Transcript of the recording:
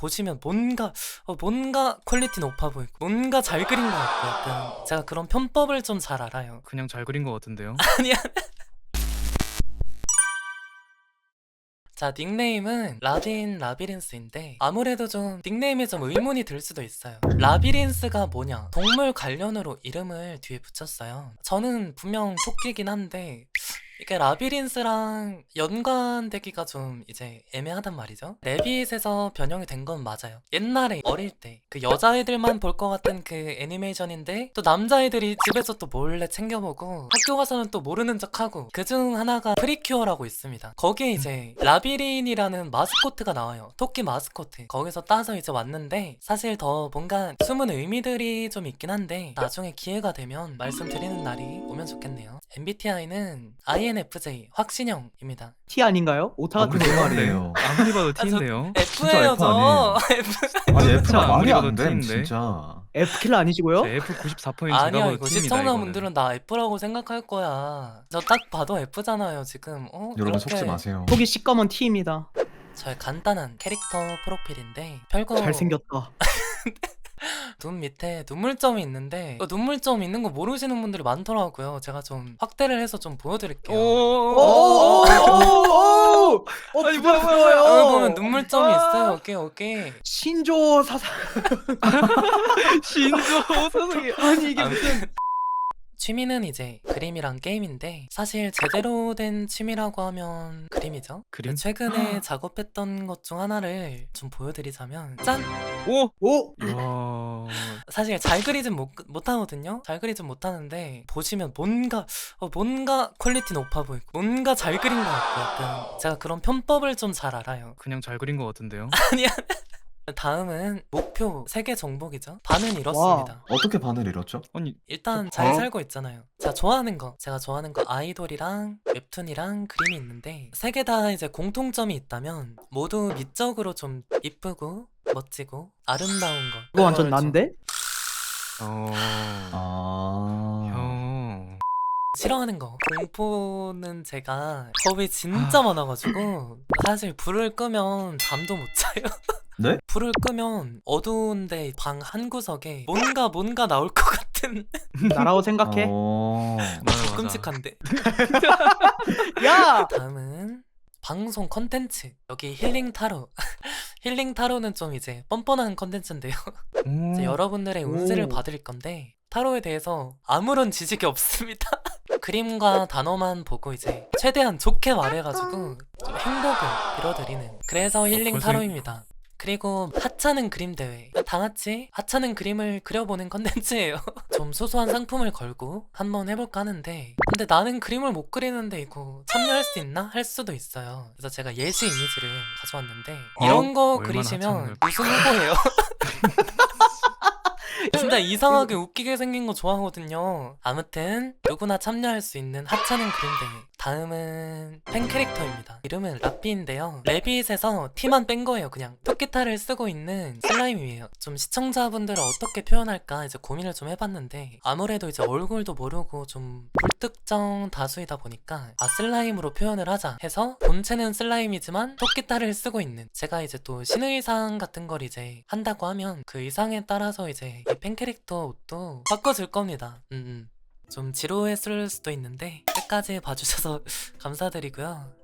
보시면 뭔가 어, 뭔가 퀄리티 높아 보이고 뭔가 잘 그린 것 같고 약간 제가 그런 편법을 좀 잘 알아요. 그냥 잘 그린 것 같은데요. 아니야. 자 닉네임은 라빈 라비린스인데 아무래도 좀 닉네임에 좀 의문이 들 수도 있어요 라비린스가 뭐냐 동물 관련으로 이름을 뒤에 붙였어요 저는 분명 토끼긴 한데 이게 라비린스랑 연관되기가 좀 이제 애매하단 말이죠. 레빗에서 변형이 된 건 맞아요. 옛날에 어릴 때 그 여자애들만 볼 것 같은 그 애니메이션인데 또 남자애들이 집에서 또 몰래 챙겨보고 학교 가서는 또 모르는 척하고 그 중 하나가 프리큐어라고 있습니다. 거기에 이제 라비린이라는 마스코트가 나와요. 토끼 마스코트. 거기서 따서 이제 왔는데 사실 더 뭔가 숨은 의미들이 좀 있긴 한데 나중에 기회가 되면 말씀드리는 날이 오면 좋겠네요. MBTI는 INFJ 확신형입니다 T 아닌가요? 오타 같은 아무리 거. 말이에요. 아무리 봐도 아, 저- T인데요. F예요 F 저. F 아니 F가 진짜 말이 아무리 봐도 안돼 T인데. 진짜. F 킬러 아니시고요? F 94% 아니야 제가 이거 봐도 T입니다. 시청자분들은 나 F라고 생각할 거야 저 딱 봐도 F잖아요 지금 어? 여러분 이렇게 속지 마세요. 속이 시꺼먼 T입니다. 저의 간단한 캐릭터 프로필인데 별거 잘생겼다. 눈 밑에 눈물점이 있는데 그 눈물점 있는 거 모르시는 분들이 많더라고요 제가 좀 확대를 해서 좀 보여드릴게요 오. 오오오오오! 어, 아니, 뭐야. 여기 보면 눈물점이 있어요 오케이 오케이 신조 사상. 신조 세상에. 아니 이게 무슨 취미는 이제 그림이랑 게임인데 사실 제대로 된 취미라고 하면 그림이죠 그림? 최근에 작업했던 것 중 하나를 좀 보여드리자면 짠! 오. 오 이야. 사실 잘 그리진 못, 못하거든요 잘 그리진 못하는데 보시면 뭔가 어, 뭔가 퀄리티 높아 보이고 뭔가 잘 그린 것 같고 약간 제가 그런 편법을 좀 잘 알아요 그냥 잘 그린 것 같은데요. 아니야 다음은 목표 세계 정복이죠 반은 이렇습니다 어떻게 반을 잃었죠? 아니 일단 잘 살고 있잖아요. 자, 좋아하는 거. 제가 좋아하는 거 아이돌이랑 웹툰이랑 그림이 있는데 세 개 다 이제 공통점이 있다면 모두 미적으로 좀 이쁘고 멋지고 아름다운 거. 이거 완전 좀 난데? 어. 아. 형. 싫어하는 거. 공포는 제가 겁이 진짜 많아가지고 사실 불을 끄면 잠도 못 자요. 네? 불을 끄면 어두운데 방 한 구석에 뭔가 뭔가 나올 것 같은 나라고 생각해. 어. 맞아, 맞아. 끔찍한데. 야 다음은 방송 컨텐츠 여기 힐링 타로 힐링 타로는 좀 이제 뻔뻔한 컨텐츠인데요 오. 이제 여러분들의 운세를 오. 받을 건데 타로에 대해서 아무런 지식이 없습니다 그림과 단어만 보고 이제 최대한 좋게 말해가지고 좀 행복을 빌어드리는 그래서 힐링 벌써 타로입니다 그리고 하찮은 그림 대회. 다 같이 하찮은 그림을 그려보는 컨텐츠예요. 좀 소소한 상품을 걸고 한번 해볼까 하는데 근데 나는 그림을 못 그리는데 이거 참여할 수 있나? 할 수도 있어요. 그래서 제가 예시 이미지를 가져왔는데 이런 거 그리시면 무슨 후보예요? 진짜 이상하게 웃기게 생긴 거 좋아하거든요. 아무튼 누구나 참여할 수 있는 하찮은 그림 대회 다음은 팬 캐릭터입니다. 이름은 라삐인데요. 레빗에서 T만 뺀 거예요 그냥. 토끼타를 쓰고 있는 슬라임이에요. 좀 시청자분들을 어떻게 표현할까 이제 고민을 좀 해봤는데 아무래도 이제 얼굴도 모르고 좀 불특정 다수이다 보니까 아 슬라임으로 표현을 하자 해서 본체는 슬라임이지만 토끼타를 쓰고 있는 제가 이제 또 신의상 같은 걸 이제 한다고 하면 그 의상에 따라서 이제 이 팬 캐릭터 옷도 바꿔줄 겁니다. 음, 음. 좀 지루했을 수도 있는데 끝까지 봐주셔서 감사드리고요